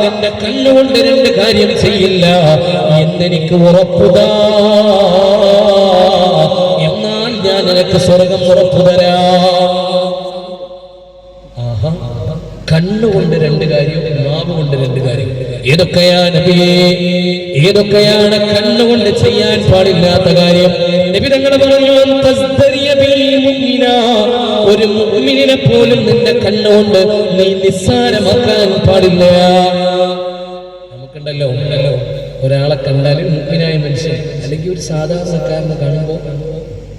നിന്റെ കല്ലുകൊണ്ട് രണ്ട് കാര്യം ചെയ്യില്ല. എന്നെനിക്ക് ഉറപ്പുതാ? എന്നാൽ ഞാൻ നിനക്ക് സ്വർഗം ഉറപ്പു കണ്ണുകൊണ്ട് രണ്ട് കാര്യം നാവ് കൊണ്ട് രണ്ട് കാര്യം. ഏതൊക്കെയാ നബിയെ? ഏതൊക്കെയാണ് കണ്ണുകൊണ്ട് ചെയ്യാൻ പാടില്ലാത്ത കാര്യം? നബി തങ്ങൾ പറഞ്ഞു. ഒരു മുഗ്മിനെ പോലും നിന്റെ കണ്ണുകൊണ്ട് നീ നിസ്സാരമാക്കാൻ പാടില്ല. നമുക്കുണ്ടല്ലോ ഉണ്ടല്ലോ. ഒരാളെ കണ്ടാലും മുഅ്മിനായ മനുഷ്യൻ അല്ലെങ്കിൽ ഒരു സാധാരണക്കാരനെ കാണുമ്പോൾ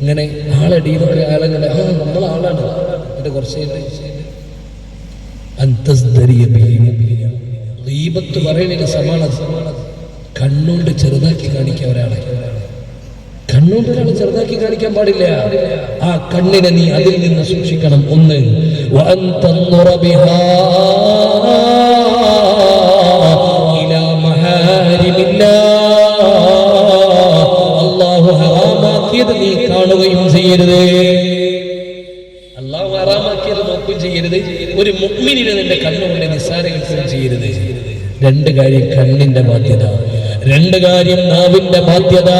ഇങ്ങനെ ആളടിയിലൊക്കെ ആളെങ്ങനെ ആ നമ്മൾ ആളാണ്. എന്നിട്ട് കുറച്ച്. ഗീബത്ത് സമാന സമാനത കണ്ണുകൊണ്ട് ചെറുതാക്കി കാണിക്കുക ഒരാളെ. കണ്ണുകൊണ്ട് ഒരാൾ ചെറുതാക്കി കാണിക്കാൻ പാടില്ല. ആ കണ്ണിനെ നീ അതിൽ നിന്ന് സൂക്ഷിക്കണം. ഒന്ന്. അല്ലാഹു ഹറാമാക്കിയത് നീ കാണുകയും ചെയ്യരുത്. അള്ളാഹു ഹറാമാക്കിയത് നോക്കുകയും ചെയ്യരുത്. ഒരു മുഗ്മിനിനെ നിന്റെ കണ്ണുകൊണ്ട് നിസ്സാരകൽക്കുകയും ചെയ്യരുത്. രണ്ട് കാര്യം കണ്ണിന്റെ ബാധ്യത. രണ്ട് കാര്യം നാവിന്റെ ബാധ്യത.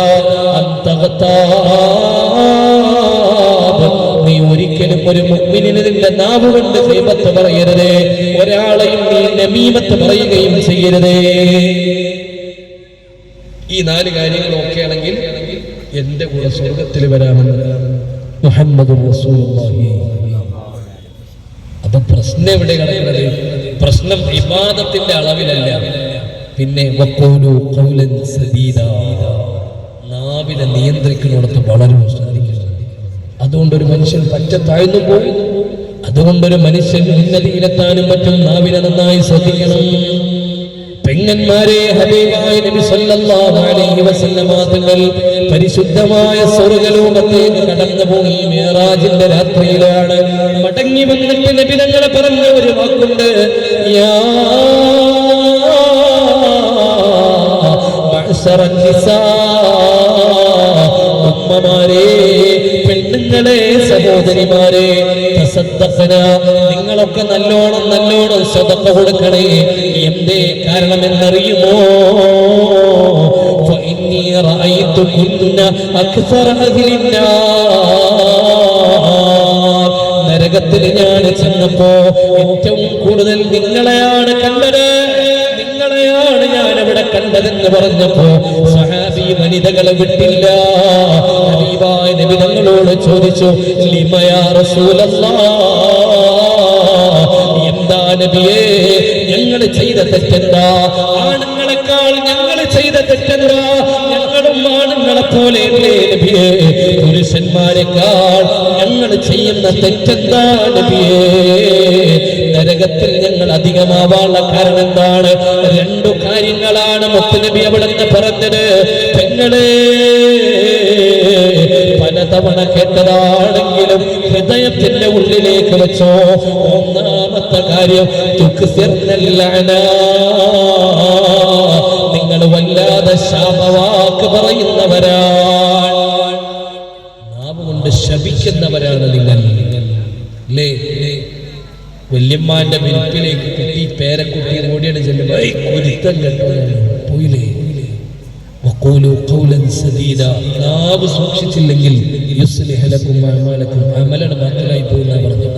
നീ ഒരിക്കലും ഒരു മുഗ്മിനിന് നിന്റെ നാവ് കൊണ്ട് ദൈവത്ത് പറയരുത്. ഒരാളെയും നീ നമീമത്ത് പറയുകയും ചെയ്യരുത്. ഈ നാല് കാര്യങ്ങൾ ഓക്കെ ആണെങ്കിൽ എന്റെ കൂടെ സ്വർഗത്തിൽ വരാമെന്ന് മുഹമ്മദ് അപ്പൊ പ്രശ്നം എവിടെ കിടക്കുന്നത്? പ്രശ്നം വിവാദത്തിന്റെ അളവിലല്ല. പിന്നെ. നാവിനെ നിയന്ത്രിക്കുന്നിടത്ത് വളരെ ശ്രദ്ധിക്കണം. അതുകൊണ്ട് ഒരു മനുഷ്യൻ പറ്റ താഴ്ന്നു പോയി. അതുകൊണ്ടൊരു മനുഷ്യൻ ഉന്നതിയിലെത്താനും മറ്റും നാവിനെ നന്നായി ശ്രദ്ധിക്കണം. പെങ്ങന്മാരെ ഹബീബായ നബി സല്ലല്ലാഹു അലൈഹി വസല്ലമ തങ്ങൾ പരിശുദ്ധമായ സ്വർഗലോകത്തേക്ക് കടന്നുപോയി. മേറാജിന്റെ രാത്രിയിലാണ് മടങ്ങി വന്നിട്ട് നബി പറഞ്ഞ ഒരു വാക്കുണ്ട്. യാ അമ്മമാരെ പെണ്ണുങ്ങളെ സഹോദരിമാരെ നിങ്ങളൊക്കെ നല്ലോണം നല്ലോണം സ്വതപ്പ കൊടുക്കണേ. എന്തേ കാരണം എന്നറിയുമോ നരകത്തിൽ ഞാൻ ചെന്നപ്പോ ഏറ്റവും കൂടുതൽ നിങ്ങളെയാണ് കണ്ടത്. കണ്ടതെന്ന് പറഞ്ഞപ്പോ സഹാബി വനിതകളെ വിട്ടില്ല. നബി ചോദിച്ചു റസൂലല്ലാ എന്താ നബിയേ ഞങ്ങൾ ചെയ്ത തെറ്റെന്താ? ആണുങ്ങളെക്കാൾ ഞങ്ങൾ ചെയ്ത തെറ്റെന്താ? ഞങ്ങളും ആണുങ്ങളെ പോലെ പുരുഷന്മാരെക്കാൾ ഞങ്ങൾ ചെയ്യുന്ന തെറ്റെന്താണ് നരകത്തിൽ ഞങ്ങൾ അധികമാവാനുള്ള കാരണം എന്താണ്? രണ്ടു കാര്യങ്ങളാണ് മുത്തുനബി അവിടെ നിന്ന് പറഞ്ഞത്. പെങ്ങളെ പലതവണ കേട്ടതാണെങ്കിലും ഹൃദയത്തിന്റെ ഉള്ളിലേക്ക് വെച്ചോ. ഒന്നാമത്തെ കാര്യം. നിങ്ങൾ വല്ലാതെ ശാപവാക്ക് പറയുന്നവരാണ് ശപിക്കുന്നവരാണ് നിങ്ങൾ. വല്യമ്മാന്റെ വിരിപ്പിലേക്ക് കുട്ടി പേരക്കുട്ടി ഓടിയാണ് ചെല്ലുമ്പോൾ കുരുത്തം കേട്ടോ പോയില്ലേ? സൂക്ഷിച്ചില്ലെങ്കിൽ അമലാണ് ബാക്കിലായി പോകുന്ന പറഞ്ഞു